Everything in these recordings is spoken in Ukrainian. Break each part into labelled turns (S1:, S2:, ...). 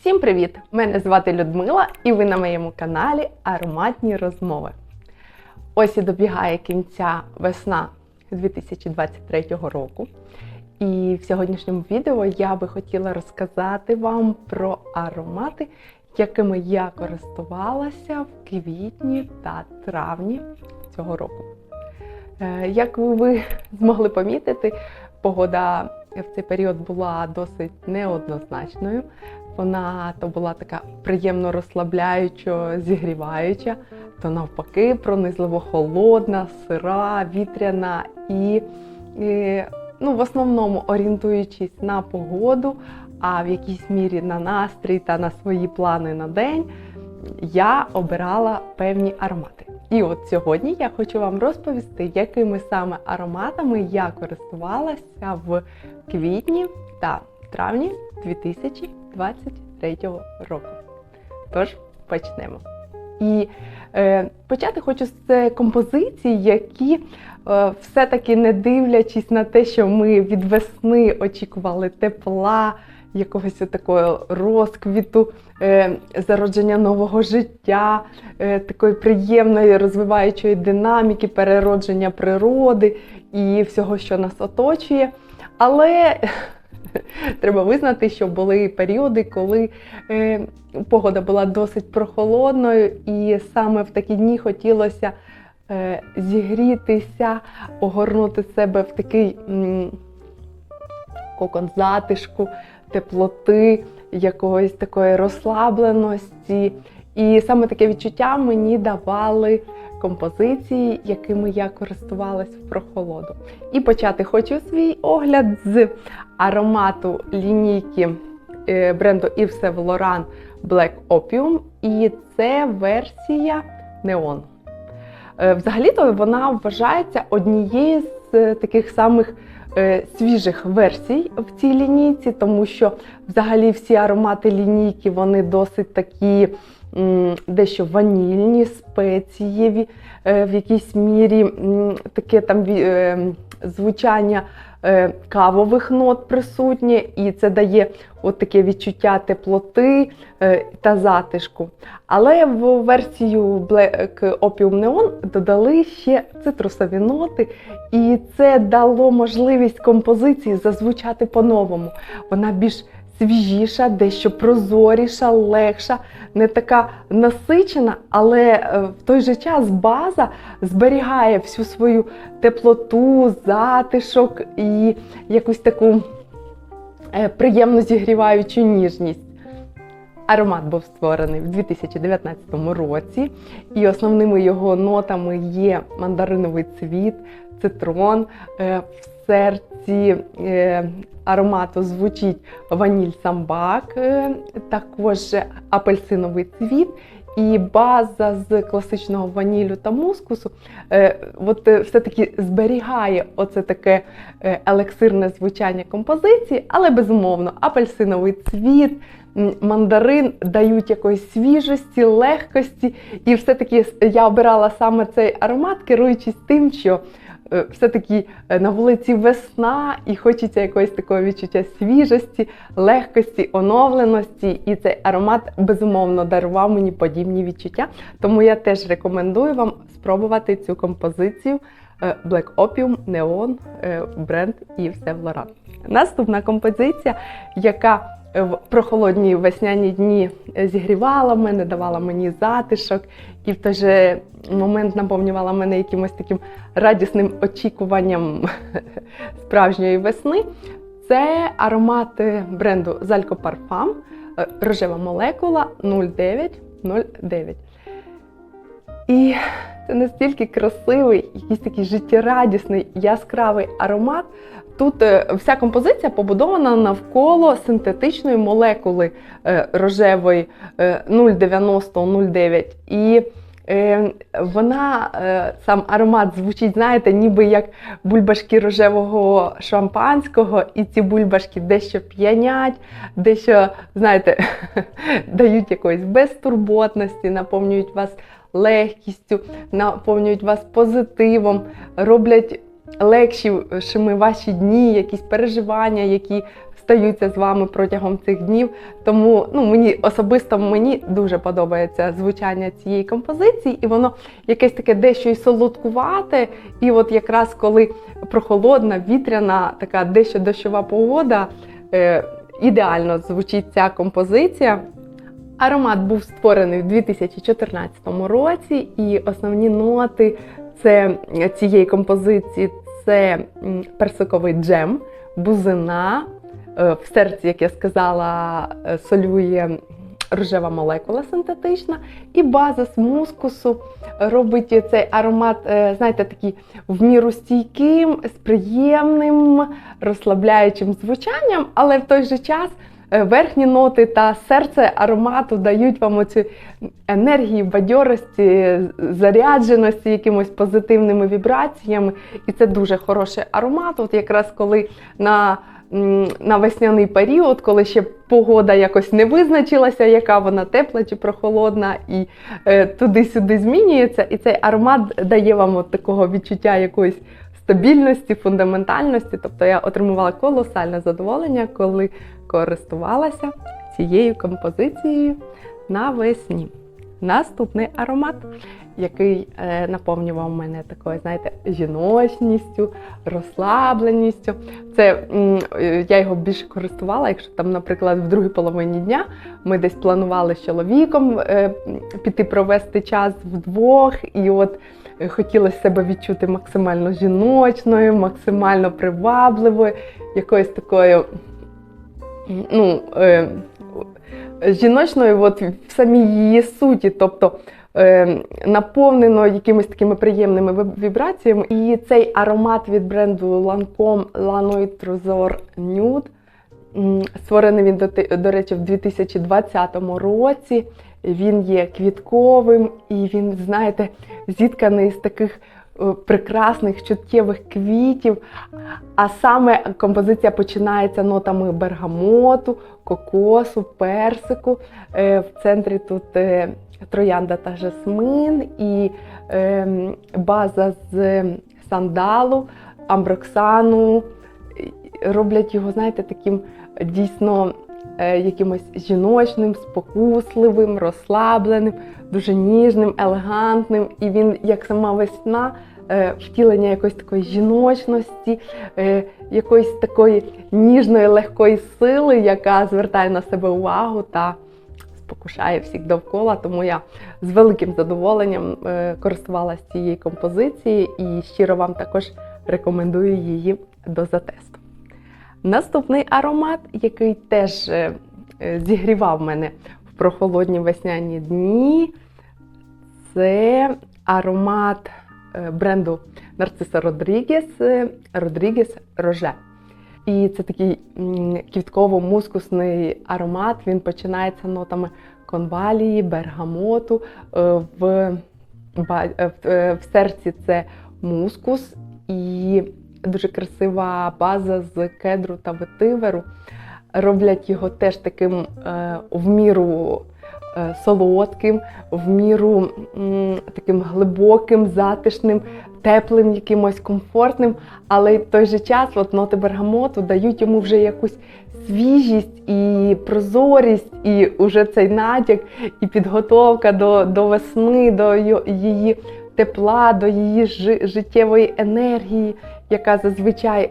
S1: Всім привіт! Мене звати Людмила, і ви на моєму каналі Ароматні розмови. Ось і добігає кінця весна 2023 року. І в сьогоднішньому відео я би хотіла розказати вам про аромати, якими я користувалася в квітні та травні цього року. Е, Як ви змогли помітити, погода в цей період була досить неоднозначною. Вона то була така приємно розслабляюча, зігріваюча, то навпаки, пронизливо холодна, сира, вітряна і, і ну, в основному орієнтуючись на погоду, а в якійсь мірі на настрій та на свої плани на день, я обирала певні аромати. І от сьогодні я хочу вам розповісти, якими саме ароматами я користувалася в квітні та травні 2023 року. Тож почнемо. І е, почати хочу з е, композицій, які е, все-таки не дивлячись на те, що ми від весни очікували тепла, якогось такого розквіту, е, зародження нового життя, е, такої приємної розвиваючої динаміки, переродження природи і всього, що нас оточує. Але треба визнати, що були періоди, коли е, погода була досить прохолодною, і саме в такі дні хотілося е, зігрітися, огорнути себе в такий м, кокон затишку, теплоти, якоїсь такої розслабленості. І саме таке відчуття мені давали композиції, якими я користувалась в прохолоду. І почати хочу свій огляд з аромату лінійки е, бренду Yves Saint Laurent Black Opium. І це версія Neon. Е, Взагалі-то вона вважається однією з таких самих е, свіжих версій в цій лінійці, тому що взагалі всі аромати лінійки вони досить такі дещо ванільні, спецієві, е, в якійсь мірі таке там е, звучання е, кавових нот присутнє, і це дає таке відчуття теплоти та затишку. Але в версію Black Opium Neon додали ще цитрусові ноти, і це дало можливість композиції зазвучати по-новому. Вона більш свіжіша, дещо прозоріша, легша, не така насичена, але е, в той же час база зберігає всю свою теплоту, затишок і якусь таку е, приємно зігріваючу ніжність. Аромат був створений в 2019 році, і основними його нотами є мандариновий цвіт, цитрон. Е, В серці е, аромату звучить ваніль самбак, е, також апельсиновий цвіт. І база з класичного ванілю та мускусу от, все-таки зберігає оце таке елексирне звучання композиції, але безумовно апельсиновий цвіт, мандарин дають якоїсь свіжості, легкості. І все-таки я обирала саме цей аромат, керуючись тим, що все-таки е, на вулиці весна і хочеться якогось такого відчуття свіжості, легкості, оновленості. І цей аромат безумовно дарував мені подібні відчуття. Тому я теж рекомендую вам спробувати цю композицію е, Black Opium Neon е, бренд Yves Saint Laurent. Наступна композиція, яка е, в прохолодні весняні дні зігрівала мене, давала мені затишок і в той же момент наповнювала мене якимось таким радісним очікуванням справжньої весни. Це аромат е, бренду Zalco Parfum е, рожева молекула 0909. І це настільки красивий, якийсь такий життєрадісний, яскравий аромат. Тут е, вся композиція побудована навколо синтетичної молекули е, рожевої е, 090-09. І е, вона, е, сам аромат звучить, знаєте, ніби як бульбашки рожевого шампанського, і ці бульбашки дещо п'янять, дещо, знаєте, дають якоїсь безтурботності, наповнюють вас легкістю, наповнюють вас позитивом, роблять легшими ваші дні, якісь переживання, які стаються з вами протягом цих днів. Тому ну, мені особисто мені дуже подобається звучання цієї композиції, і воно якесь таке дещо і солодкувате. І от якраз коли прохолодна, вітряна, така дещо дощова погода, е, ідеально звучить ця композиція. Аромат був створений в 2014 році, і основні ноти це цієї композиції це персиковий джем, бузина. Е, В серці, як я сказала, е, солює рожева молекула синтетична, і база з мускусу робить цей аромат, е, знаєте, такий в міру стійким, з приємним, розслабляючим звучанням, але в той же час е, верхні ноти та серце аромату дають вам оцю енергії, бадьорості, зарядженості якимось позитивними вібраціями. І це дуже хороший аромат. От якраз коли на на весняний період, коли ще погода якось не визначилася, яка вона тепла чи прохолодна, і е, туди-сюди змінюється, і цей аромат дає вам от такого відчуття якоїсь стабільності, фундаментальності. Тобто я отримувала колосальне задоволення, коли користувалася цією композицією навесні. Наступний аромат, який е, наповнював мене такою, знаєте, жіночністю, розслабленістю. Це е, я його більше користувала, якщо там, наприклад, в другій половині дня ми десь планували з чоловіком е, піти провести час вдвох, і от хотілося себе відчути максимально жіночною, максимально привабливою, якоюсь такою. Ну, е, жіночною от в самій її суті, тобто е, наповнено якимись такими приємними вібраціями. І цей аромат від бренду Lancome La Nuit Trésor Nude, створений він, до речі, в 2020 році. Він є квітковим і він, знаєте, зітканий з таких е, прекрасних чуттєвих квітів. А саме композиція починається нотами бергамоту, кокосу, персику. Е, В центрі тут е, троянда та жасмин і е, база з сандалу, амброксану. Роблять його, знаєте, таким дійсно якимось жіночним, спокусливим, розслабленим, дуже ніжним, елегантним. І він, як сама весна, е, втілення якоїсь такої жіночності, е, якоїсь такої ніжної, легкої сили, яка звертає на себе увагу та спокушає всіх довкола. Тому я з великим задоволенням е, користувалася цією композицією і щиро вам також рекомендую її до затесту. Наступний аромат, який теж е, е, зігрівав мене в прохолодні весняні дні, це аромат е, бренду Нарциса Родрігес Родрігес Роже. І це такий квітково-мускусний аромат. Він починається нотами конвалії, бергамоту. В, в серці це мускус і дуже красива база з кедру та ветиверу. Роблять його теж таким е, в міру е, солодким, в міру таким глибоким, затишним, теплим, якимось комфортним, але в той же час от ноти бергамоту дають йому вже якусь свіжість і прозорість, і уже цей натяк, і підготовка до, до весни, до її тепла, до її жи- життєвої енергії, яка зазвичай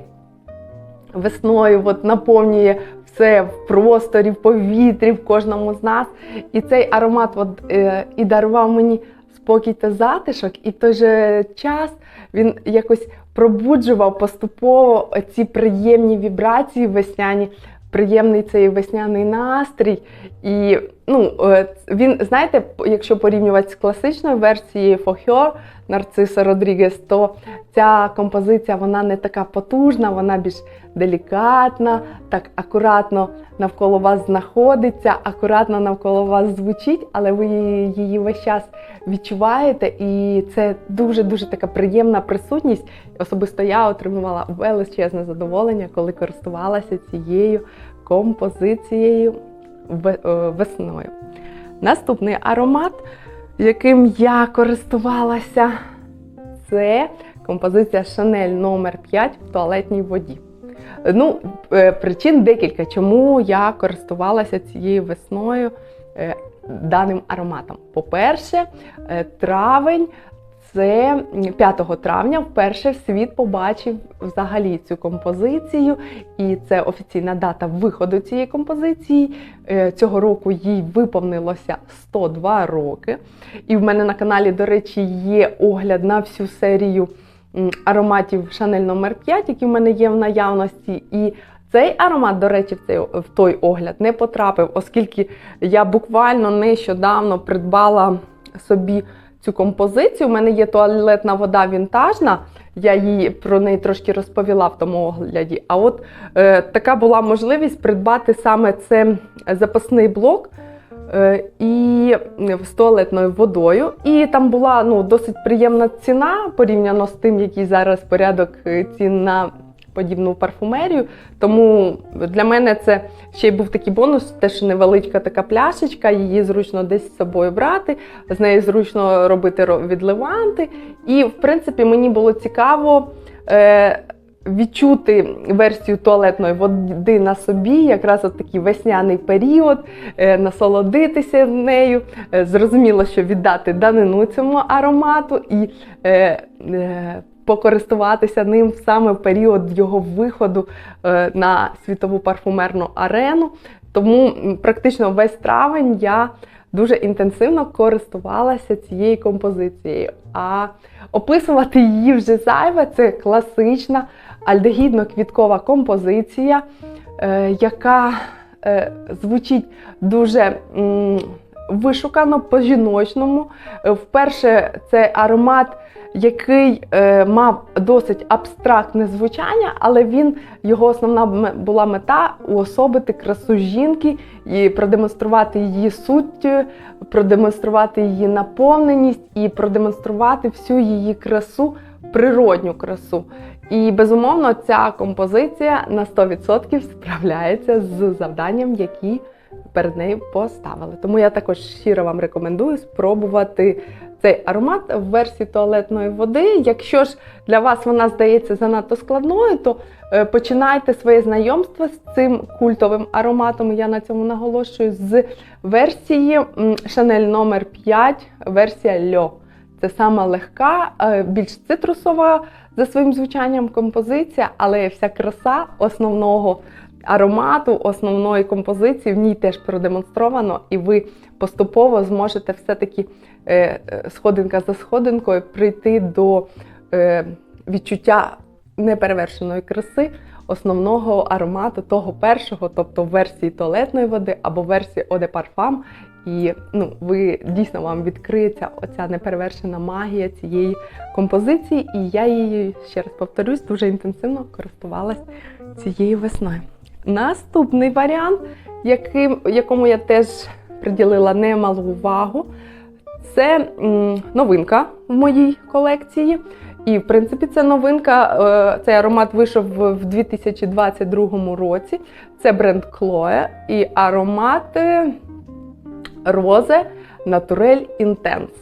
S1: весною от наповнює все в просторі, в повітрі, в кожному з нас. І цей аромат от, е, і дарував мені спокій та затишок, і в той же час він якось пробуджував поступово ці приємні вібрації весняні, приємний цей весняний настрій. І ну, е, він, знаєте, якщо порівнювати з класичною версією Her Нарциса Родрігес, то ця композиція вона не така потужна, вона більш делікатна, так акуратно навколо вас знаходиться, акуратно навколо вас звучить, але ви її, весь час відчуваєте, і це дуже-дуже така приємна присутність. Особисто я отримувала величезне задоволення, коли користувалася цією композицією весною. Наступний аромат, яким я користувалася, це композиція Chanel номер 5 в туалетній воді. Ну, е, причин декілька, чому я користувалася цією весною е, даним ароматом. По-перше, е, травень. Це 5 травня вперше світ побачив взагалі цю композицію, і це офіційна дата виходу цієї композиції. Е, Цього року їй виповнилося 102 роки. І в мене на каналі, до речі, є огляд на всю серію ароматів Chanel номер 5 які в мене є в наявності. І цей аромат, до речі, в цей в той огляд не потрапив, оскільки я буквально нещодавно придбала собі цю композицію. У мене є туалетна вода вінтажна. Я її про неї трошки розповіла в тому огляді. А от е, така була можливість придбати саме це запасний блок. е, І з туалетною водою. І там була ну, досить приємна ціна порівняно з тим, який зараз порядок е, цін на подібну парфумерію. Тому для мене це ще й був такий бонус, те, що невеличка така пляшечка, її зручно десь з собою брати, з нею зручно робити відливанти. І, в принципі, мені було цікаво. Е, Відчути версію туалетної води на собі, якраз от такий весняний період, е, насолодитися нею. Е, Зрозуміло, що віддати данину цьому аромату і е, покористуватися ним саме в період його виходу е, на світову парфумерну арену. Тому практично весь травень я дуже інтенсивно користувалася цією композицією. А описувати її вже зайве це класична альдегідно-квіткова композиція, е, яка е, звучить дуже вишукано по-жіночному. Вперше це аромат, який е, мав досить абстрактне звучання, але він його основна була мета уособити красу жінки і продемонструвати її суть, продемонструвати її наповненість і продемонструвати всю її красу, природню красу. І безумовно, ця композиція на 100% справляється з завданням, які перед нею поставили. Тому я також щиро вам рекомендую спробувати цей аромат в версії туалетної води. Якщо ж для вас вона здається занадто складною, то е, починайте своє знайомство з цим культовим ароматом. Я на цьому наголошую з версії Chanel номер 5, версія Льо. Це сама легка, е, більш цитрусова за своїм звучанням композиція, але вся краса основного аромату, основної композиції в ній теж продемонстровано, і ви поступово зможете все-таки сходинка за сходинкою прийти до е, відчуття неперевершеної краси основного аромату, того першого, тобто версії туалетної води або версії de Parfum. І ну, ви дійсно вам відкриється оця неперевершена магія цієї композиції, і я її ще раз повторюсь, дуже інтенсивно користувалась цією весною. Наступний варіант, яким, якому я теж приділила немалу увагу, це новинка в моїй колекції. І, в принципі, це новинка. е, Цей аромат вийшов в в 2022 році. Це бренд Chloe і аромат е, Rose Naturel Intense.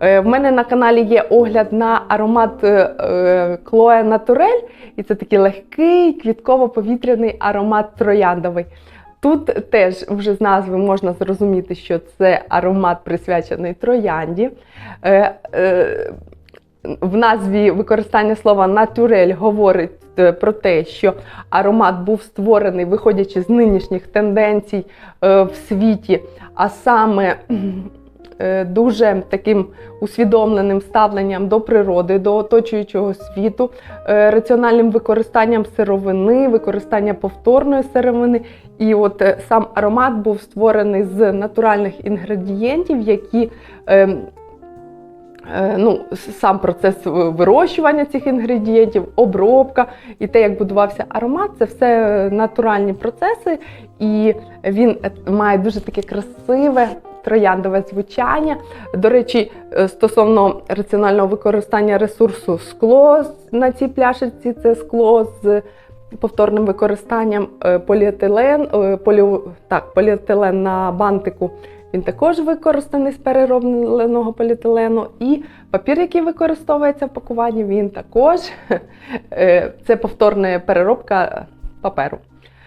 S1: Е, В мене на каналі є огляд на аромат е, е, Naturel, і це такий легкий квітково-повітряний аромат трояндовий. Тут теж вже з назви можна зрозуміти, що це аромат присвячений троянді. Е, е, в назві використання слова натюрель говорить е, про те, що аромат був створений, виходячи з нинішніх тенденцій е, в світі, а саме дуже таким усвідомленим ставленням до природи, до оточуючого світу, е, раціональним використанням сировини, використання повторної сировини. І от е, сам аромат був створений з натуральних інгредієнтів, які е, Е, ну, сам процес вирощування цих інгредієнтів, обробка і те, як будувався аромат, це все натуральні процеси, і він е, має дуже таке красиве. Трояндове звучання. До речі, е, стосовно раціонального використання ресурсу скло на цій пляшечці, це скло з повторним використанням е, поліетилен, е, полі, так, поліетилен на бантику він також використаний з переробленого поліетилену. І папір, який використовується в пакуванні, він також це повторна переробка паперу.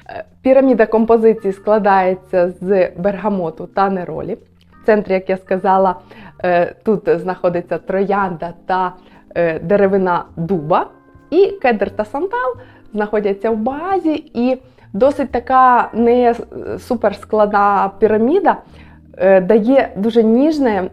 S1: Е, Піраміда композиції складається з бергамоту та неролі. В центрі, як я сказала, е, тут знаходиться троянда та е, деревина дуба, і кедр та сандал знаходяться в базі, і досить така не суперскладна піраміда дає дуже ніжне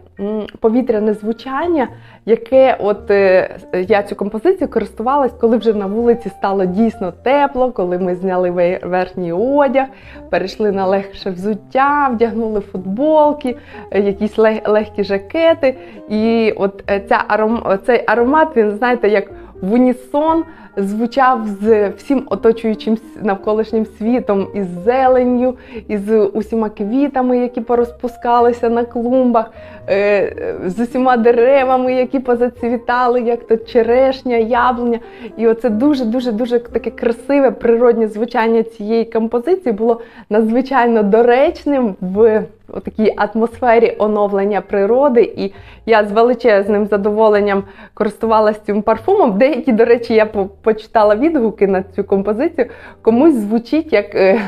S1: повітряне звучання, яке от е, я цю композицію користувалась, коли вже на вулиці стало дійсно тепло, коли ми зняли верхній одяг, перейшли на легше взуття, вдягнули футболки, е, якісь лег- легкі жакети. І от е, ця аром, цей аромат, він знаєте, як в унісон звучав з всім оточуючим навколишнім світом, із зеленню, із усіма квітами, які порозпускалися на клумбах, е, з усіма деревами, які позацвітали, як то черешня, яблуня. І оце дуже дуже таке красиве природне звучання цієї композиції було надзвичайно доречним в такій атмосфері оновлення природи. І я з величезним задоволенням користувалася цим парфумом. Деякі, до речі, я почитала відгуки на цю композицію. Комусь звучить як е,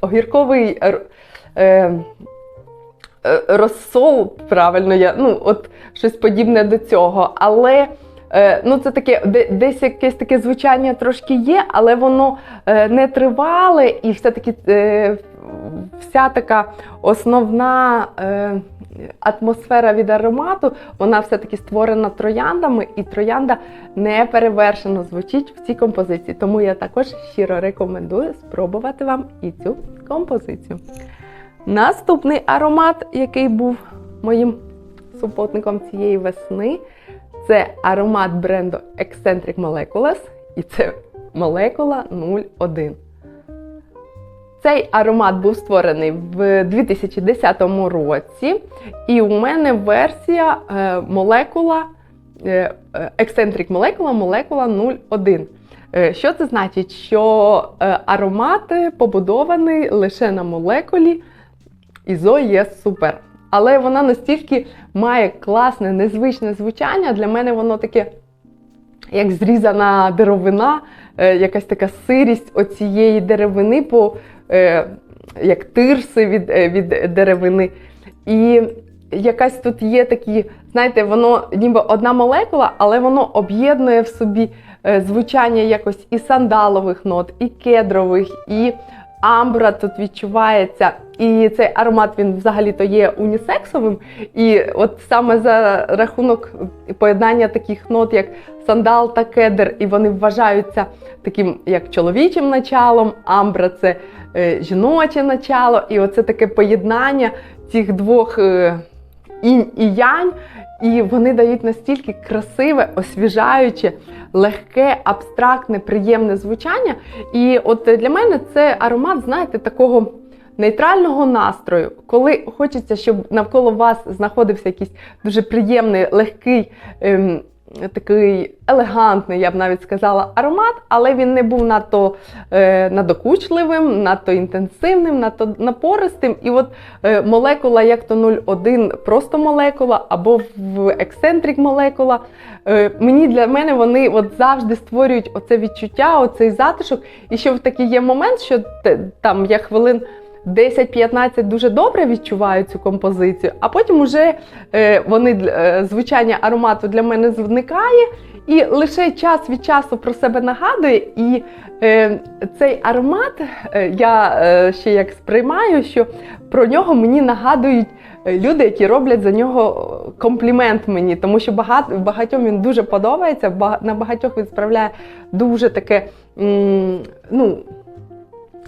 S1: огірковий. Е, е, Розсол, правильно, я, ну, от щось подібне до цього. Але е, ну, це таке, де- десь якесь таке звучання трошки є, але воно е, не тривале, і все-таки е, вся така основна е, атмосфера від аромату, вона все-таки створена трояндами, і троянда не перевершено звучить в цій композиції. Тому я також щиро рекомендую спробувати вам і цю композицію. Наступний аромат, який був моїм супутником цієї весни, це аромат бренду Eccentric Molecules, і це молекула 01. Цей аромат був створений в 2010 році, і у мене версія е, молекула е, е, Eccentric молекула 01. Е, Що це значить? Що аромат побудований лише на молекулі ізо є супер. Але вона настільки має класне, незвичне звучання. Для мене воно таке, як зрізана деревина, е, якась така сирість оцієї деревини, по, е, як тирси від, е, від деревини. І якась тут є такі, знаєте, воно ніби одна молекула, але воно об'єднує в собі звучання якось і сандалових нот, і кедрових, і амбра тут відчувається. І цей аромат він взагалі-то є унісексовим. І от саме за рахунок поєднання таких нот, як сандал та кедр, і вони вважаються таким як чоловічим началом, амбра це е, жіноче начало. І оце таке поєднання цих двох е, інь і янь. І вони дають настільки красиве, освіжаюче, легке, абстрактне, приємне звучання. І от для мене це аромат, знаєте, такого нейтрального настрою, коли хочеться, щоб навколо вас знаходився якийсь дуже приємний, легкий. Ем, Такий елегантний, я б навіть сказала, аромат, але він не був надто е, надокучливим, надто інтенсивним, надто напористим. І от е, молекула, як то 01, просто молекула, або в ексцентрик молекула. Е, мені для мене вони от завжди створюють оце відчуття, оцей затишок. І що в такий є момент, що там я хвилин 10-15 дуже добре відчуваю цю композицію, а потім уже е, вони е, звучання аромату для мене зникає, і лише час від часу про себе нагадує. І е, цей аромат е, я е, ще як сприймаю, що про нього мені нагадують. Люди, які роблять за нього комплімент мені, тому що багато багатьом він дуже подобається. На багатьох він справляє дуже таке ну,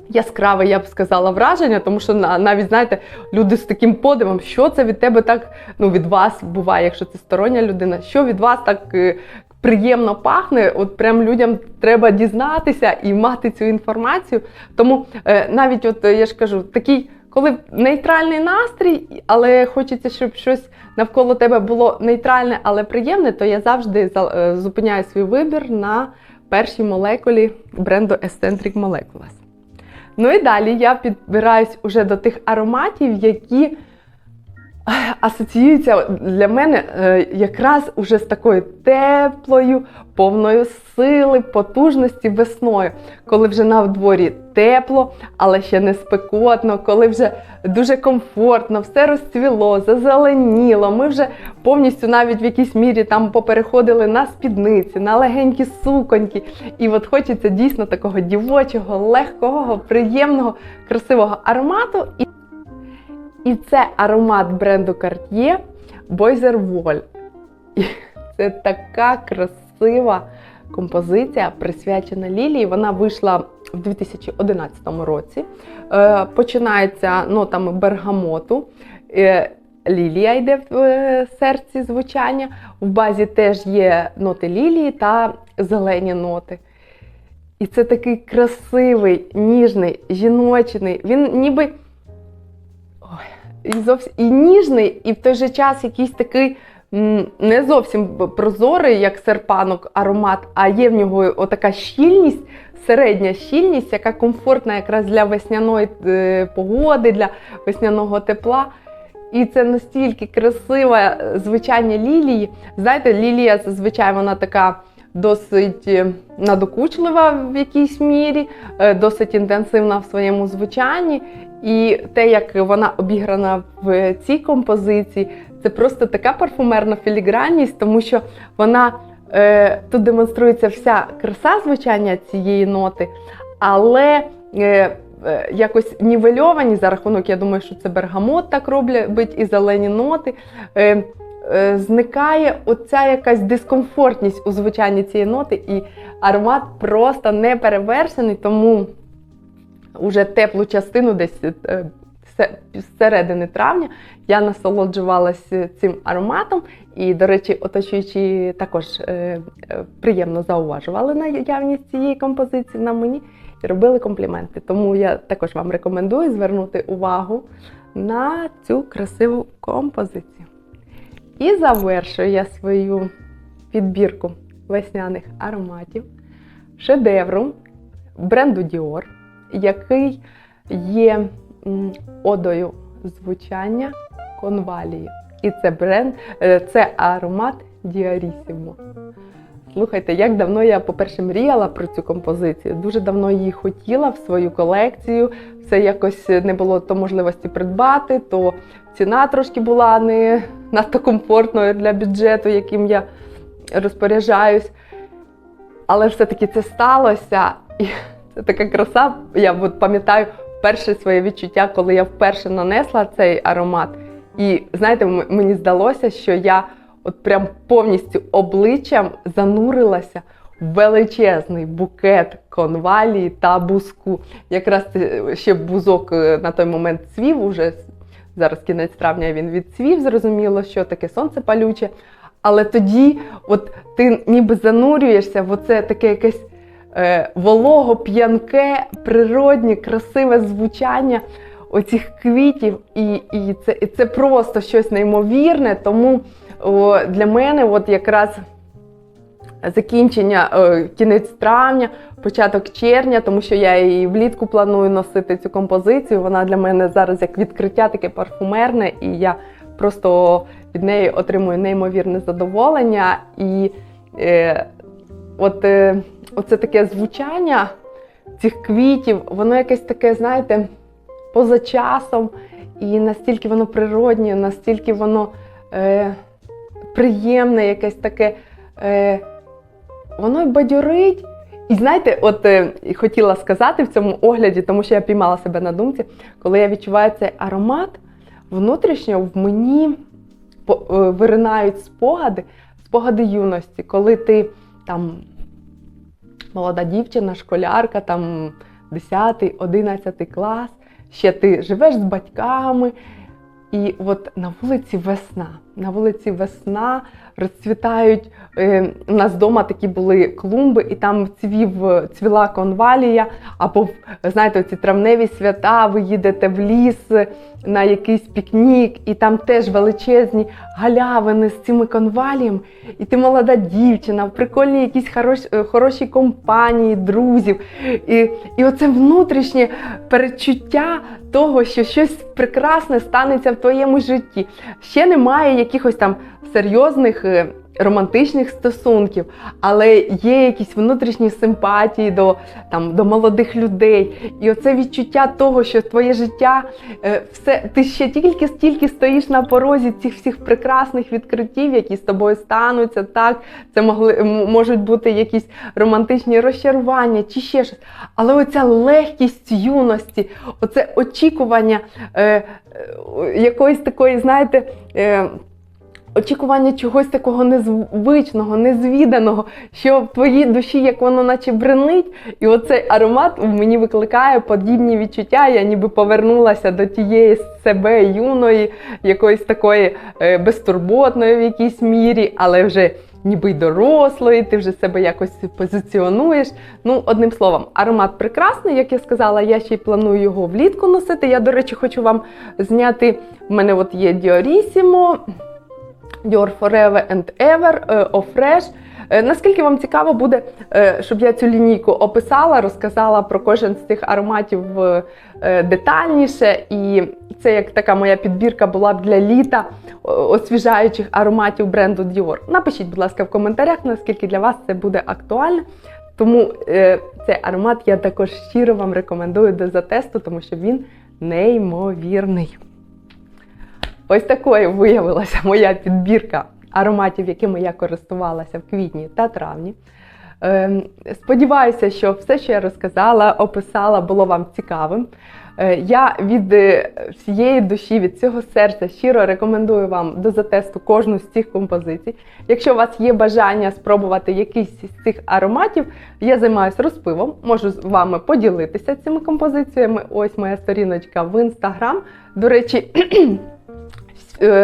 S1: яскраве, я б сказала, враження, тому що на- навіть знаєте, люди з таким подивом, що це від тебе так, ну від вас буває, якщо це стороння людина, що від вас так е, приємно пахне. От прям людям треба дізнатися і мати цю інформацію. Тому е, навіть, от я ж кажу, такий. Коли нейтральний настрій, але хочеться, щоб щось навколо тебе було нейтральне, але приємне, то я завжди за- е, зупиняю свій вибір на першій молекулі бренду Eccentric Molecules. Ну і далі я підбираюсь уже до тих ароматів, які асоціюється для мене е, якраз уже з такою теплою, повною сили, потужності весною, коли вже на дворі тепло, але ще не спекотно, коли вже дуже комфортно, все розцвіло, зазеленіло. Ми вже повністю навіть в якійсь мірі там попереходили на спідниці, на легенькі суконьки. І от хочеться дійсно такого дівочого, легкого, приємного, красивого аромату. І це аромат бренду Cartier Boiser Wall. Це така красива композиція, присвячена Лілії. Вона вийшла в 2011 році. Е, починається нотами бергамоту. Е, Лілія йде в е, серці звучання. В базі теж є ноти лілії та зелені ноти. І це такий красивий, ніжний, жіночний. Він ніби і зовсім і ніжний, і в той же час якийсь такий не зовсім прозорий, як серпанок, аромат, а є в нього отака щільність, середня щільність, яка комфортна якраз для весняної е, погоди, для весняного тепла. І це настільки красиве звучання лілії. Знаєте, лілія зазвичай вона така досить е, надокучлива в якійсь мірі, е, досить інтенсивна в своєму звучанні. І те, як вона обіграна в цій композиції, це просто така парфумерна філігранність, тому що вона е, тут демонструється вся краса звучання цієї ноти, але якось нівельовані за рахунок, я думаю, що це бергамот так роблять і зелені ноти. Е, Зникає оця якась дискомфортність у звучанні цієї ноти, і аромат просто не перевершений, тому уже теплу частину, десь е, з середини травня, я насолоджувалася цим ароматом. І, до речі, оточуючи також е, приємно зауважували наявність цієї композиції на мені і робили компліменти. Тому я також вам рекомендую звернути увагу на цю красиву композицію. І завершую я свою підбірку весняних ароматів шедевру бренду Dior який є одою звучання конвалії. І це бренд, е, це аромат Діарісімо. Слухайте, як давно я, по-перше, мріяла про цю композицію. Дуже давно її хотіла в свою колекцію. Все якось не було то можливості придбати, то ціна трошки була не надто комфортною для бюджету, яким я розпоряджаюсь. Але все-таки це сталося. І це така краса. Я от пам'ятаю перше своє відчуття, коли я вперше нанесла цей аромат. І знаєте, мені здалося, що я от прям повністю обличчям занурилася в величезний букет конвалії та бузку. Якраз ще бузок е, на той момент цвів, уже зараз кінець травня він відцвів, зрозуміло, що таке сонце палюче. Але тоді, от ти ніби занурюєшся в оце таке якесь е, волого, п'янке, природнє, красиве звучання оцих квітів, і і, це і це просто щось неймовірне. Тому о, для мене от якраз закінчення кінець травня, початок червня, тому що я і влітку планую носити цю композицію. Вона для мене зараз як відкриття таке парфумерне, і я просто від неї отримую неймовірне задоволення. І е, от е, оце таке звучання цих квітів, воно якесь таке, знаєте, поза часом, і настільки воно природнє, настільки воно е, приємне, якесь таке, е, воно й бадьорить. І знаєте, от е, хотіла сказати в цьому огляді, тому що я піймала себе на думці, коли я відчуваю цей аромат, внутрішньо в мені е, виринають спогади, спогади юності, коли ти там молода дівчина, школярка, там 10, 11 клас, ще ти живеш з батьками, і от на вулиці весна. на вулиці весна, розцвітають. Е, у нас вдома такі були клумби, і там цвів, цвіла конвалія, або знаєте, ці травневі свята, ви їдете в ліс на якийсь пікнік, і там теж величезні галявини з цими конваліями. І ти молода дівчина, в прикольній якійсь хорош, е, хорошій компанії, друзів. І, і оце внутрішнє перечуття того, що щось прекрасне станеться в твоєму житті. Ще немає якихось там серйозних. Романтичних стосунків, але є якісь внутрішні симпатії до, там, до молодих людей. І оце відчуття того, що твоє життя, е, все, ти ще тільки стільки стоїш на порозі цих всіх прекрасних відкриттів, які з тобою стануться. Так, це могли можуть бути якісь романтичні розчарування чи ще щось. Але оця легкість юності, оце очікування е, е, якоїсь такої, знаєте. Е, Очікування чогось такого незвичного, незвіданого, що в твоїй душі, як воно наче бренить, і оцей аромат в мені викликає подібні відчуття. Я ніби повернулася до тієї себе юної, якоїсь такої е, безтурботної в якійсь мірі, але вже ніби й дорослої, ти вже себе якось позиціонуєш. Ну, одним словом, аромат прекрасний, як я сказала, я ще й планую його влітку носити. Я, до речі, хочу вам зняти. В мене от є Діорісімо. Dior Forever and Ever, е, Ofresh. Е, Наскільки вам цікаво буде, е, щоб я цю лінійку описала, розказала про кожен з цих ароматів детальніше. І це як така моя підбірка була б для літа освіжаючих ароматів бренду Dior. Напишіть, будь ласка, в коментарях, наскільки для вас це буде актуально. Тому цей аромат я також щиро вам рекомендую до затесту, тому що він неймовірний. Ось такою виявилася моя підбірка ароматів, якими я користувалася в квітні та травні. Ем, Сподіваюся, що все, що я розказала, описала, було вам цікавим. Е, Я від е, всієї душі, від цього серця щиро рекомендую вам до затесту кожну з цих композицій. Якщо у вас є бажання спробувати якийсь з цих ароматів, я займаюся розпивом, можу з вами поділитися цими композиціями. Ось моя сторіночка в інстаграм. До речі,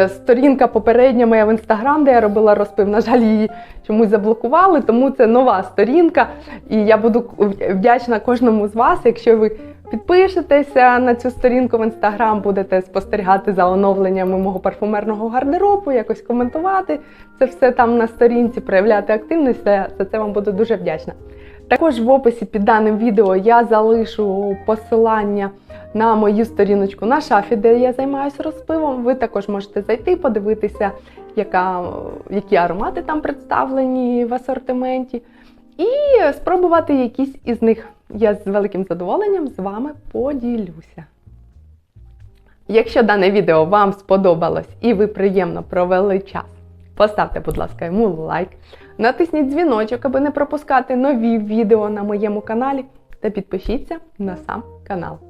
S1: сторінка попередня моя в інстаграм, де я робила розпив. На жаль, її чомусь заблокували, тому це нова сторінка. І я буду вдячна кожному з вас, якщо ви підпишетеся на цю сторінку в інстаграм, будете спостерігати за оновленнями мого парфумерного гардеробу, якось коментувати це все там на сторінці, проявляти активність. За це вам буду дуже вдячна. Також в описі під даним відео я залишу посилання на мою сторіночку на шафі, де я займаюся розпивом. Ви також можете зайти, подивитися, яка, які аромати там представлені в асортименті, і спробувати якісь із них. Я з великим задоволенням з вами поділюся. Якщо дане відео вам сподобалось і ви приємно провели час, поставте, будь ласка, йому лайк, натисніть дзвіночок, аби не пропускати нові відео на моєму каналі, та підпишіться на сам канал.